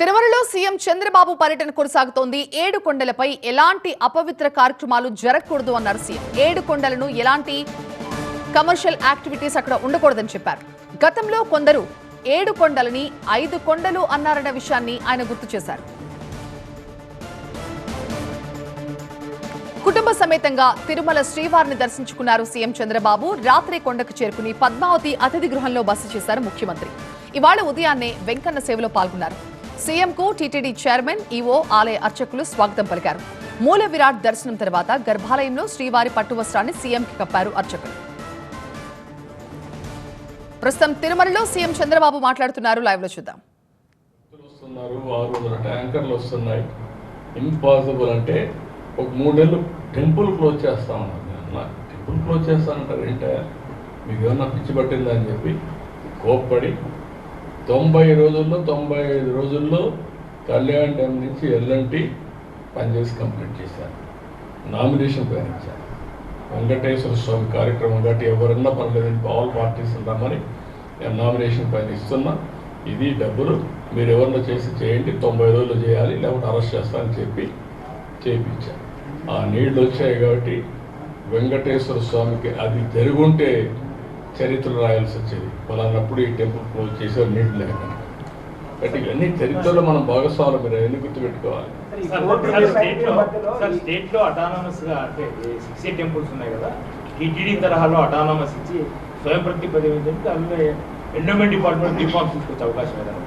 తిరుమలలో సీఎం చంద్రబాబు పర్యటన కొనసాగుతోంది. ఏడు కొండలపై ఎలాంటి అపవిత్ర కార్యక్రమాలు జరగకూడదు అన్నారు సీఎం. ఏడు కొండలను ఎలాంటి కమర్షియల్ యాక్టివిటీస్ అక్కడ ఉండకూడదని చెప్పారు. గతంలో కొందరు ఏడు కొండలని ఐదు కొండలు అన్నారన్న విషయాన్ని ఆయన గుర్తు చేశారు. కుటుంబ సమేతంగా తిరుమల శ్రీవారిని దర్శించుకున్నారు సీఎం చంద్రబాబు. రాత్రి కొండకు చేరుకుని పద్మావతి అతిథి గృహంలో బస చేశారు ముఖ్యమంత్రి. ఇవాళ ఉదయాన్నే వెంకన్న సేవలో పాల్గొన్నారు. సీఎంకు టీటీడీ చైర్మన్ ఈవో ఆలయ అర్చకులు స్వాగతం పలికారు. మూల విరాట్ దర్శనం తర్వాత గర్భాలయంలో శ్రీవారి పట్టువస్త్రాన్ని సీఎంకి కప్పారు అర్చకులు. ప్రస్తుతం తిరుమలలో సీఎం చంద్రబాబు మాట్లాడుతున్నారు. లైవ్లో చూద్దాం. ట్యాంకర్లు వస్తున్నాయి. ఇంపాసిబుల్ అంటే ఒక మూడేళ్ళు టెంపుల్ క్లోజ్ చేస్తామన్నారు టెంపుల్ క్లోజ్ చేస్తానంటారు ఏంటంటే మీకు ఏమన్నా పిచ్చి పట్టిందని చెప్పి కోప్పడి తొంభై రోజుల్లో తొంభై ఐదు రోజుల్లో కళ్యాణ్ డ్యామ్ నుంచి ఎల్ఎన్టి పనిచేసి కంప్లీట్ చేశారు. నామినేషన్ పైన వెంకటేశ్వర స్వామి కార్యక్రమం కాబట్టి ఎవరన్నా పర్లేదని ఆల్ పార్టీస్ రమ్మని నేను నామినేషన్ పైన ఇస్తున్నా. ఇది డబ్బులు మీరు ఎవరినో చేసి చేయండి తొంభై రోజులు చేయాలి లేకపోతే అరెస్ట్ చేస్తానని చెప్పి చేయించారు ఆ నీళ్ళు వచ్చాయి కాబట్టి వెంకటేశ్వర స్వామికి అది జరుగుంటే చరిత్ర రాయాల్సి వచ్చేది. పలానప్పుడు ఈ టెంపుల్ క్లోజ్ చేసే నీళ్ళు లేక. కాబట్టి ఇవన్నీ చరిత్రలో మనం భాగస్వాములు మీరు అవన్నీ గుర్తుపెట్టుకోవాలి? సార్, సార్, స్టేట్లో సార్ స్టేట్లో అటానమస్గా అంటే సిక్స్ టెంపుల్స్ ఉన్నాయి కదా టీటీడీ తరహాలో అటానమస్ ఇచ్చి స్వయం ప్రతిపదించడానికి అందులో ఎండోమెంట్ డిపార్ట్మెంట్ రిఫార్మ్స్ తీసుకొచ్చే అవకాశం ఏదైనా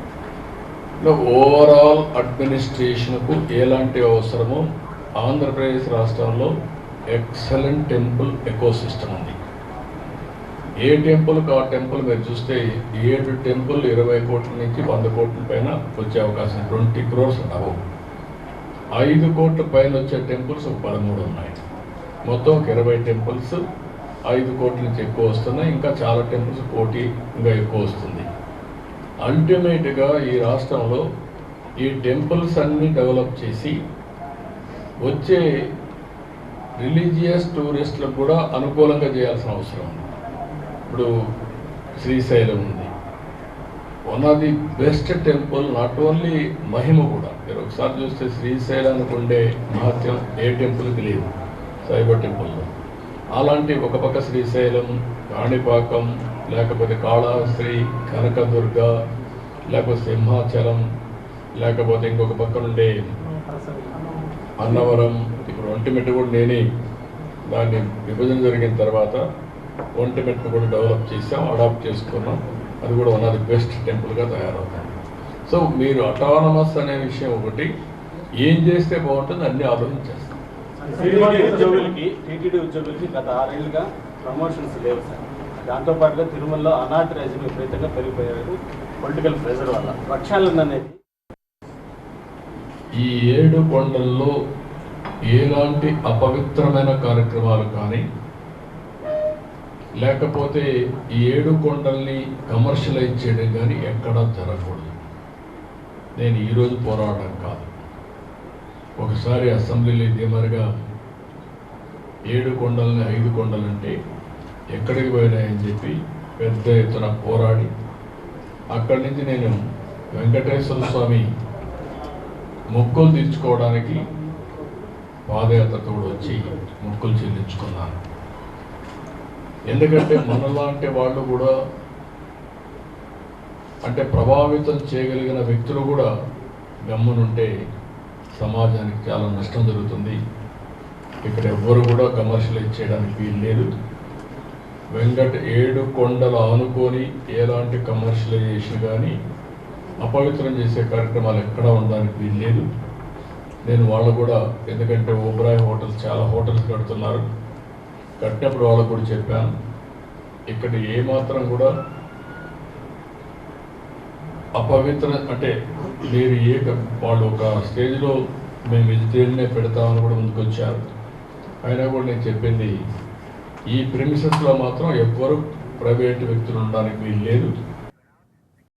ఓవరాల్ అడ్మినిస్ట్రేషన్కు ఎలాంటి అవసరమో ఆంధ్రప్రదేశ్ రాష్ట్రంలో ఎక్సలెంట్ టెంపుల్ ఎకో సిస్టమ్ ఉంది. ఏ టెంపుల్కి ఆ టెంపుల్ మీరు చూస్తే ఏడు టెంపుల్ ఇరవై కోట్ల నుంచి వంద కోట్ల పైన వచ్చే అవకాశం ట్వంటీ క్రోర్స్ అవు ఐదు కోట్ల పైన వచ్చే టెంపుల్స్ ఒక పదమూడు ఉన్నాయి. మొత్తం ఒక ఇరవై టెంపుల్స్ ఐదు కోట్ల నుంచి ఎక్కువ వస్తున్నాయి. ఇంకా చాలా టెంపుల్స్ కోటి ఇంకా ఎక్కువ వస్తుంది. అల్టిమేట్గా ఈ రాష్ట్రంలో ఈ టెంపుల్స్ అన్నీ డెవలప్ చేసి వచ్చే రిలీజియస్ టూరిస్టులకు కూడా అనుకూలంగా చేయాల్సిన అవసరం ఉంది. ఇప్పుడు శ్రీశైలం ఉంది. One of the best temple not only మహిమ కూడా. మీరు ఒకసారి చూస్తే శ్రీశైలానికి ఉండే మహత్యం ఏ టెంపుల్కి లేదు. సైబర్ టెంపుల్లో అలాంటి ఒక పక్క శ్రీశైలం కాణిపాకం లేకపోతే కాళహస్త్రి కనకదుర్గ లేకపోతే సింహాచలం లేకపోతే ఇంకొక పక్క నుండే అన్నవరం. ఇప్పుడు ఒంటిమిట్ట కూడా నేనే దాన్ని విభజన జరిగిన తర్వాత ఒంటిమిట్టను కూడా డెవలప్ చేసాం అడాప్ట్ చేసుకున్నాం. అది కూడా వన్ ఆఫ్ ది బెస్ట్ టెంపుల్గా తయారవుతుంది సో మీరు అటానమస్ అనే విషయం ఒకటి ఏం చేస్తే బాగుంటుంది అన్ని ఆలోచించేస్తాం. ఉద్యోగులకి టీటీడీ ఉద్యోగులకి గత ఆరేళ్ళుగా ప్రమోషన్స్ లేవు సార్. దాంతో పాటుగా తిరుమలలో అనాథరైజ్లు విపరీతంగా పెరిగిపోయారు. పొలిటికల్ ప్రెజర్ వల్ల. ప్రక్షాళన అనేది ఈ ఏడు కొండల్లో ఎలాంటి అపవిత్రమైన కార్యక్రమాలు కానీ లేకపోతే ఈ ఏడు కొండల్ని కమర్షియలైజ్ చేయడం కానీ ఎక్కడా జరగకూడదు. నేను ఈరోజు పోరాడడం కాదు. ఒకసారి అసెంబ్లీలో ఇదేమరిగా ఏడు కొండల్ని ఐదు కొండలంటే ఎక్కడికి పోయినాయని చెప్పి పెద్ద ఎత్తున పోరాడి అక్కడి నుంచి నేను వెంకటేశ్వర స్వామి మొక్కులు తీర్చుకోవడానికి పాదయాత్రతో కూడా వచ్చి మొక్కులు చెల్లించుకున్నాను. ఎందుకంటే మనలాంటి వాళ్ళు కూడా అంటే ప్రభావితం చేయగలిగిన వ్యక్తులు కూడా గమ్మునుంటే సమాజానికి చాలా నష్టం జరుగుతుంది. ఇక్కడ ఎవ్వరు కూడా కమర్షియలైజ్ చేయడానికి వీలు లేదు. వెంకట ఏడు కొండలు ఆనుకొని ఎలాంటి కమర్షియలైజేషన్ కానీ అపవిత్రం చేసే కార్యక్రమాలు ఎక్కడా ఉండడానికి వీలు లేదు. నేను వాళ్ళు కూడా ఎందుకంటే ఓబ్రాయ్ హోటల్స్ చాలా హోటల్స్ కడుతున్నారు. కట్టినప్పుడు వాళ్ళకు కూడా చెప్పాను. ఇక్కడ ఏమాత్రం కూడా అపవిత్ర అంటే మీరు ఏ వాళ్ళు ఒక స్టేజ్లో మేము వెజిటేరియనే పెడతామని కూడా ముందుకొచ్చారు అయినా కూడా నేను చెప్పింది ఈ ప్రిమిసెస్లో మాత్రం ఎవ్వరు ప్రైవేట్ వ్యక్తులు ఉండడానికి వీలు లేదు.